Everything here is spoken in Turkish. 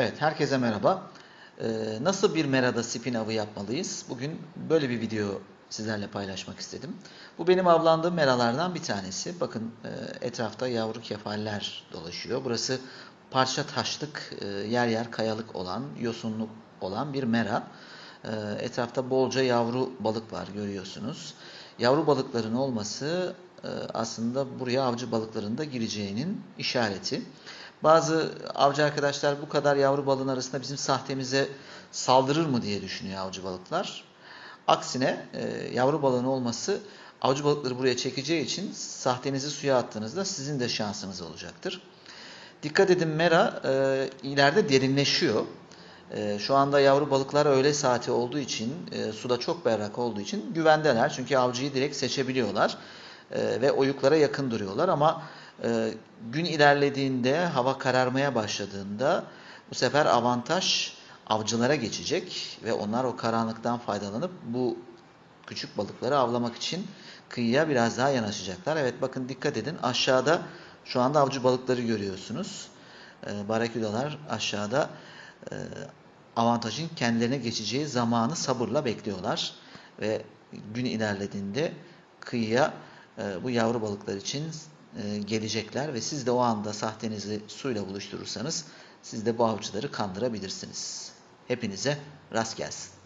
Evet, herkese merhaba. Ee, nasıl bir merada spin avı yapmalıyız? Bugün böyle bir video sizlerle paylaşmak istedim. Bu benim avlandığım meralardan bir tanesi. Bakın e, etrafta yavru kefaller dolaşıyor. Burası parça taşlık, e, yer yer kayalık olan, yosunluk olan bir mera. E, etrafta bolca yavru balık var görüyorsunuz. Yavru balıkların olması e, aslında buraya avcı balıkların da gireceğinin işareti. Bazı avcı arkadaşlar bu kadar yavru balığın arasında bizim sahtemize saldırır mı diye düşünüyor avcı balıklar. Aksine e, yavru balığın olması avcı balıkları buraya çekeceği için sahtenizi suya attığınızda sizin de şansınız olacaktır. Dikkat edin mera e, ileride derinleşiyor. E, şu anda yavru balıklar öğle saati olduğu için, e, suda çok berrak olduğu için güvendeler. Çünkü avcıyı direkt seçebiliyorlar e, ve oyuklara yakın duruyorlar. Ama e, gün ilerlediğinde, hava kararmaya başladığında bu sefer avantaj avcılara geçecek ve onlar o karanlıktan faydalanıp bu küçük balıkları avlamak için kıyıya biraz daha yanaşacaklar. Evet bakın dikkat edin aşağıda şu anda avcı balıkları görüyorsunuz. E, baraküdalar aşağıda e, avantajın kendilerine geçeceği zamanı sabırla bekliyorlar. Ve gün ilerlediğinde kıyıya e, bu yavru balıklar için e, gelecekler ve siz de o anda sahtenizi suyla buluşturursanız siz de bu avcıları kandırabilirsiniz. Hepinize rast gelsin.